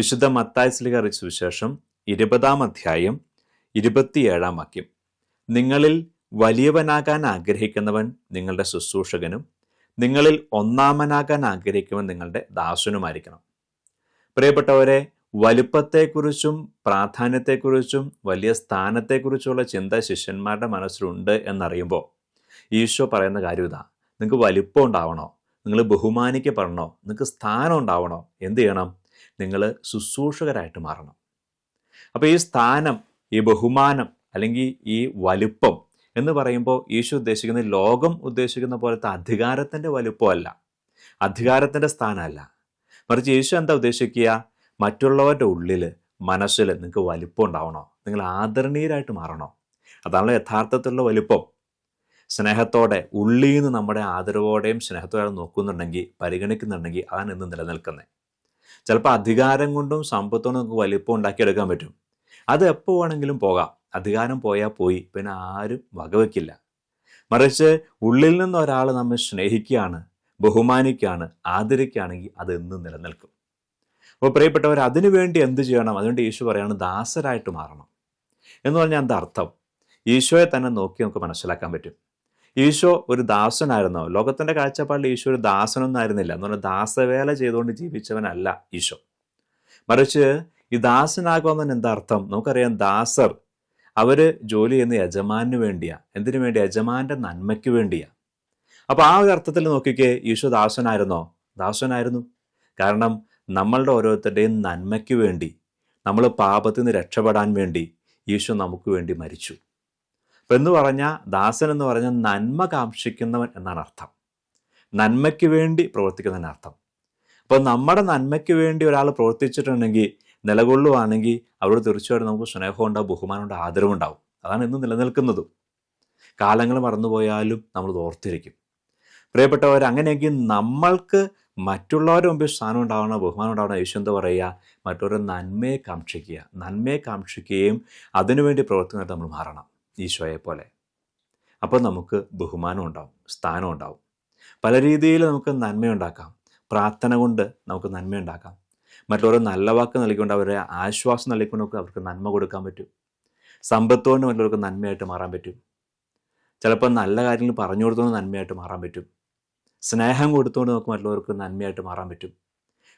വിശുദ്ധ മത്തായ്സ്ലിക സുവിശേഷം ഇരുപതാം അധ്യായം ഇരുപത്തിയേഴാം വാക്യം. നിങ്ങളിൽ വലിയവനാകാൻ ആഗ്രഹിക്കുന്നവൻ നിങ്ങളുടെ ശുശ്രൂഷകനും നിങ്ങളിൽ ഒന്നാമനാകാൻ ആഗ്രഹിക്കുന്നവൻ നിങ്ങളുടെ ദാസനുമായിരിക്കണം. പ്രിയപ്പെട്ടവരെ വലുപ്പത്തെക്കുറിച്ചും പ്രാധാന്യത്തെക്കുറിച്ചും വലിയ സ്ഥാനത്തെക്കുറിച്ചുള്ള ചിന്ത ശിഷ്യന്മാരുടെ മനസ്സിലുണ്ട് എന്നറിയുമ്പോൾ ഈശോ പറയുന്ന കാര്യം ഇതാ. നിങ്ങൾക്ക് വലിപ്പം ഉണ്ടാവണോ? നിങ്ങൾ ബഹുമാനിക്കപ്പെടണോ? നിങ്ങൾക്ക് സ്ഥാനം ഉണ്ടാവണോ? എന്ത് ചെയ്യണം? നിങ്ങൾ ശുശ്രൂഷകരായിട്ട് മാറണം. അപ്പോൾ ഈ സ്ഥാനം ഈ ബഹുമാനം അല്ലെങ്കിൽ ഈ വലുപ്പം എന്ന് പറയുമ്പോൾ ഈശോ ഉദ്ദേശിക്കുന്ന ലോകം ഉദ്ദേശിക്കുന്ന പോലത്തെ അധികാരത്തിന്റെ വലുപ്പമല്ല. അധികാരത്തിന്റെ സ്ഥാനമല്ല. മറിച്ച് യേശു എന്താ ഉദ്ദേശിക്കുക? മറ്റുള്ളവരുടെ ഉള്ളിൽ മനസ്സിൽ നിങ്ങൾക്ക് വലുപ്പം ഉണ്ടാവണോ? നിങ്ങൾ ആദരണീയരായിട്ട് മാറണോ? അതാണല്ലോ യഥാർത്ഥത്തിലുള്ള വലുപ്പം. സ്നേഹത്തോടെ ഉള്ളിൽ നിന്ന് നമ്മുടെ ആദരവോടെയും സ്നേഹത്തോടെ നോക്കുന്നുണ്ടെങ്കിൽ പരിഗണിക്കുന്നുണ്ടെങ്കിൽ അതാണ് ഇന്ന് നിലനിൽക്കുന്നത്. ചിലപ്പോൾ അധികാരം കൊണ്ടും സമ്പത്തോടും നമുക്ക് വലിപ്പം ഉണ്ടാക്കിയെടുക്കാൻ പറ്റും. അത് എപ്പോൾ വേണമെങ്കിലും പോകാം. അധികാരം പോയാൽ പോയി. പിന്നെ ആരും വകവെക്കില്ല. മറിച്ച് ഉള്ളിൽ നിന്ന് ഒരാൾ നമ്മെ സ്നേഹിക്കുകയാണ് ബഹുമാനിക്കുകയാണ് ആദരിക്കുകയാണെങ്കിൽ അത് എന്നും നിലനിൽക്കും. അപ്പോൾ പ്രിയപ്പെട്ടവർ അതിനു വേണ്ടി എന്ത് ചെയ്യണം? അതുകൊണ്ട് ഈശോ പറയാണ് ദാസരായിട്ട് മാറണം. എന്ന് പറഞ്ഞാൽ എന്താ അർത്ഥം? ഈശോയെ തന്നെ നോക്കി നമുക്ക് മനസ്സിലാക്കാൻ പറ്റും. ഈശോ ഒരു ദാസനായിരുന്നോ? ലോകത്തിന്റെ കാഴ്ചപ്പാടിൽ ഈശോ ഒരു ദാസനൊന്നായിരുന്നില്ല എന്ന് പറഞ്ഞാൽ ദാസവേല ചെയ്തുകൊണ്ട് ജീവിച്ചവനല്ല ഈശോ. മറിച്ച് ഈ ദാസനാകുമെന്ന് എന്താ അർത്ഥം? നമുക്കറിയാം ദാസർ അവർ ജോലി ചെയ്യുന്ന യജമാനു വേണ്ടിയാ. എന്തിനു വേണ്ടി യജമാന്റെ നന്മയ്ക്ക് വേണ്ടിയാ. അപ്പൊ ആ ഒരു അർത്ഥത്തിൽ നോക്കിക്കേ ഈശോ ദാസനായിരുന്നോ? ദാസനായിരുന്നു. കാരണം നമ്മളുടെ ഓരോരുത്തരുടെയും നന്മയ്ക്ക് വേണ്ടി നമ്മൾ പാപത്തിൽ നിന്ന് രക്ഷപ്പെടാൻ വേണ്ടി ഈശോ നമുക്ക് വേണ്ടി മരിച്ചു. അപ്പം എന്ന് പറഞ്ഞാൽ ദാസൻ എന്ന് പറഞ്ഞാൽ നന്മ കാക്ഷിക്കുന്നവൻ എന്നാണ് അർത്ഥം. നന്മയ്ക്ക് വേണ്ടി പ്രവർത്തിക്കുന്നതിന് അർത്ഥം. അപ്പോൾ നമ്മുടെ നന്മയ്ക്ക് വേണ്ടി ഒരാൾ പ്രവർത്തിച്ചിട്ടുണ്ടെങ്കിൽ നിലകൊള്ളുവാണെങ്കിൽ അവരോട് തീർച്ചയായിട്ടും നമുക്ക് സ്നേഹം ഉണ്ടാവും ബഹുമാനം ഉണ്ടാവും ആദരവും ആദരവുണ്ടാവും അതാണ് ഇന്ന് നിലനിൽക്കുന്നതും. കാലങ്ങൾ മറന്നുപോയാലും നമ്മൾ ഓർത്തിരിക്കും. പ്രിയപ്പെട്ടവർ അങ്ങനെയെങ്കിൽ നമ്മൾക്ക് മറ്റുള്ളവരുടെ മുമ്പിൽ സ്ഥാനം ഉണ്ടാവണം ബഹുമാനം ഉണ്ടാവണം? യേശു എന്താ പറയുക? മറ്റൊരു നന്മയെ കാക്ഷിക്കുക. നന്മയെ കാക്ഷിക്കുകയും അതിനുവേണ്ടി പ്രവർത്തനമായിട്ട് നമ്മൾ മാറണം. ഈശോയെ പോലെ. അപ്പോൾ നമുക്ക് ബഹുമാനം ഉണ്ടാവും സ്ഥാനം ഉണ്ടാവും. പല രീതിയിൽ നമുക്ക് നന്മയുണ്ടാക്കാം പ്രാർത്ഥന കൊണ്ട് നമുക്ക് നന്മയുണ്ടാക്കാം മറ്റുള്ളവർ നല്ല വാക്ക് നൽകിക്കൊണ്ട് അവരെ ആശ്വാസം നൽകിക്കൊണ്ട് നമുക്ക് അവർക്ക് നന്മ കൊടുക്കാൻ പറ്റും. സമ്പത്തുകൊണ്ട് മറ്റുള്ളവർക്ക് നന്മയായിട്ട് മാറാൻ പറ്റും. ചിലപ്പോൾ നല്ല കാര്യങ്ങൾ പറഞ്ഞു കൊടുത്തുകൊണ്ട് നന്മയായിട്ട് മാറാൻ പറ്റും. സ്നേഹം കൊടുത്തുകൊണ്ട് നമുക്ക് മറ്റുള്ളവർക്ക് നന്മയായിട്ട് മാറാൻ പറ്റും.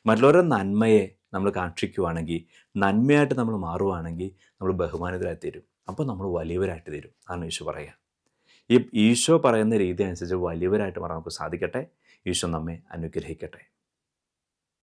മറ്റുള്ളവരുടെ നന്മയെ നമ്മൾ കാക്ഷിക്കുവാണെങ്കിൽ നന്മയായിട്ട് നമ്മൾ മാറുവാണെങ്കിൽ നമ്മൾ ബഹുമാനിതരായി തീരും. അപ്പോൾ നമ്മൾ വലിയവരായിട്ട് തീരും. അതാണ് ഈശോ പറയുക. ഈ ഈശോ പറയുന്ന രീതി അനുസരിച്ച് വലിയവരായിട്ട് മാറാൻ നമുക്ക് സാധിക്കട്ടെ. ഈശോ നമ്മെ അനുഗ്രഹിക്കട്ടെ.